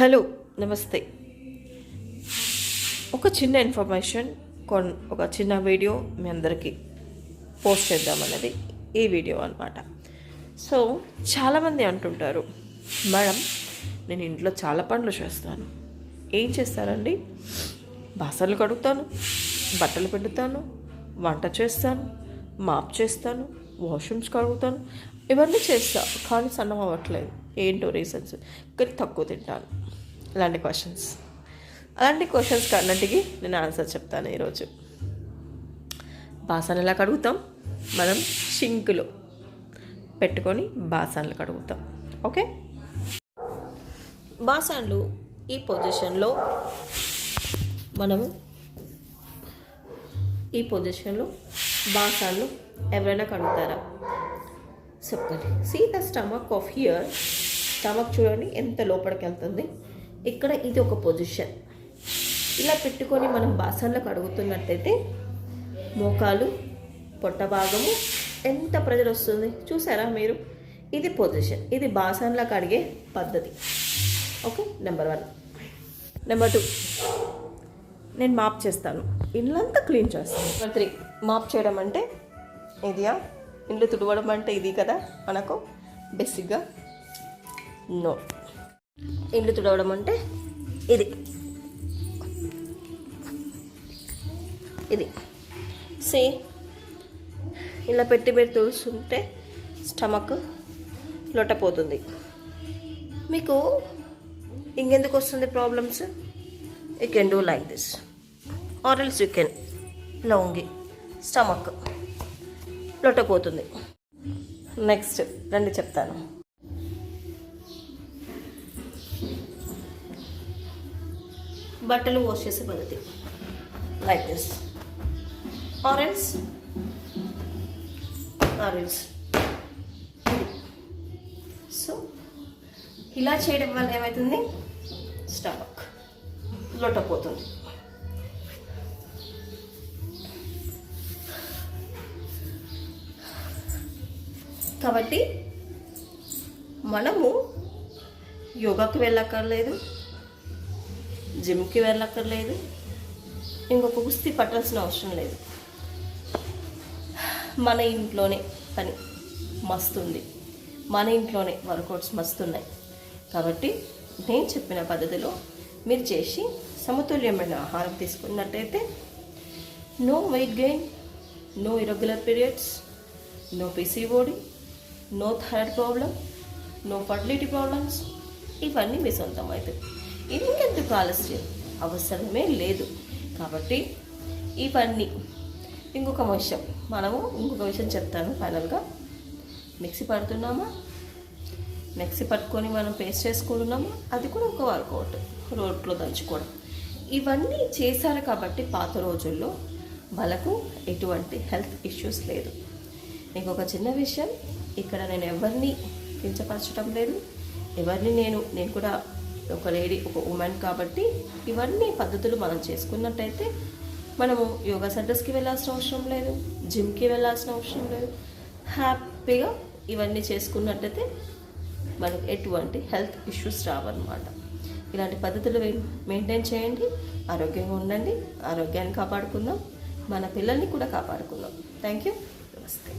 Hello నమస్తే. ఒక చిన్న ఇన్ఫర్మేషన్ కొన్ ఒక చిన్న వీడియో మీ అందరికీ పోస్ట్ చేద్దామన్నది ఈ వీడియో అనమాట సో చాలామంది అంటుంటారు మేడం నేను ఇంట్లో చాలా పనులు చేస్తాను. ఏం చేస్తానండి బాసనలు కడుగుతాను బట్టలు పెడతాను వంట చేస్తాను మాప్ చేస్తాను వాష్రూమ్స్ కడుగుతాను ఇవన్నీ చేస్తాను కానీ సన్నం అవ్వట్లేదు. ఏంటో రీజన్స్ కానీ తక్కువ తింటాను. ఇలాంటి క్వశ్చన్స్ అలాంటి క్వశ్చన్స్ అన్నింటికి నేను ఆన్సర్ చెప్తాను ఈరోజు. బాసనలు ఎలా కడుగుతాం. మనం షింకులో పెట్టుకొని బాసనలు కడుగుతాం. ఓకే? బాసన్లు ఈ పొజిషన్లో మనము ఈ పొజిషన్లో బాసన్లు ఎవరైనా కడుగుతారా? చెప్పండి. See the stomach of here stomach చూడండి ఎంత లోపలికి వెళ్తుంది. ఇక్కడ ఇది ఒక పొజిషన్. ఇలా పెట్టుకొని మనం బాసన్లకు అడుగుతున్నట్టయితే మోకాలు పొట్ట భాగము ఎంత ప్రెజర్ వస్తుంది చూసారా మీరు? ఇది పొజిషన్. ఇది బాసన్లకు అడిగే పద్ధతి. Okay number one. Number two. నేను మాప్ చేస్తాను. ఇల్లంతా క్లీన్ చేస్తాను. Number three. మాప్ చేయడం అంటే ఇదియా? ఇండ్లు తుడవడం అంటే ఇది కదా? మనకు బేసిక్గా నో. ఇల్లు తుడవడం అంటే ఇది. ఇది. సే ఇలా పెట్టి పెట్టి తుడుస్తుంటే స్టమక్ లొట్టపోతుంది మీకు ఇంకెందుకు వస్తుంది problems you can do like this or else you can లొంగి స్టమక్ లొట్టపోతుంది నెక్స్ట్ రండి చెప్తాను. బట్టలు వాష్ చేసే పద్ధతి. Like this orange orange so ఇలా చేయడం వల్ల ఏమవుతుంది స్టమక్ లొట్టపోతుంది. కాబట్టి మనము యోగాకు వెళ్ళక్కర్లేదు. జిమ్కి వెళ్ళక్కర్లేదు. ఇంకొక కుస్తీ పట్టాల్సిన అవసరం లేదు. మన ఇంట్లోనే పని మస్తుంది. మన ఇంట్లోనే వర్కౌట్స్ మస్తున్నాయి. కాబట్టి నేను చెప్పిన పద్ధతిలో మీరు చేసి సమతుల్యమైన ఆహారం తీసుకున్నట్టయితే no weight gain no irregular periods no PCOD no thyroid problem no fertility problems ఇవన్నీ మీ సొంతం అవుతాయి. ఇంకెందుకు ఆలస్యం? అవసరమే లేదు. కాబట్టి ఇవన్నీ. ఇంకొక విషయం మనము ఇంకొక విషయం చెప్తాను ఫైనల్గా. మిక్సీ పడుతున్నామా? మిక్సీ పట్టుకొని మనం పేస్ట్ చేసుకుంటున్నామా? అది కూడా ఒక వర్కౌట్. రోట్లో దంచుకోవడం. ఇవన్నీ చేశారు కాబట్టి పాత రోజుల్లో వాళ్ళకు ఎటువంటి హెల్త్ ఇష్యూస్ లేదు. ఇంకొక చిన్న విషయం. ఇక్కడ నేను ఎవరిని కించపరచడం లేదు. ఎవరిని నేను నేను కూడా ఒక లేడీ ఒక ఉమెన్ కాబట్టి ఇవన్నీ పద్ధతులు మనం చేసుకున్నట్టయితే మనము యోగా సెంటర్స్కి వెళ్ళాల్సిన అవసరం లేదు జిమ్కి వెళ్ళాల్సిన అవసరం లేదు. హ్యాపీగా ఇవన్నీ చేసుకున్నట్టయితే మనకు ఎటువంటి హెల్త్ ఇష్యూస్ రావన్నమాట. ఇలాంటి పద్ధతులు మెయింటైన్ చేయండి ఆరోగ్యంగా ఉండండి ఆరోగ్యాన్ని కాపాడుకుందాం మన పిల్లల్ని కూడా కాపాడుకుందాం. థ్యాంక్ యూ నమస్తే.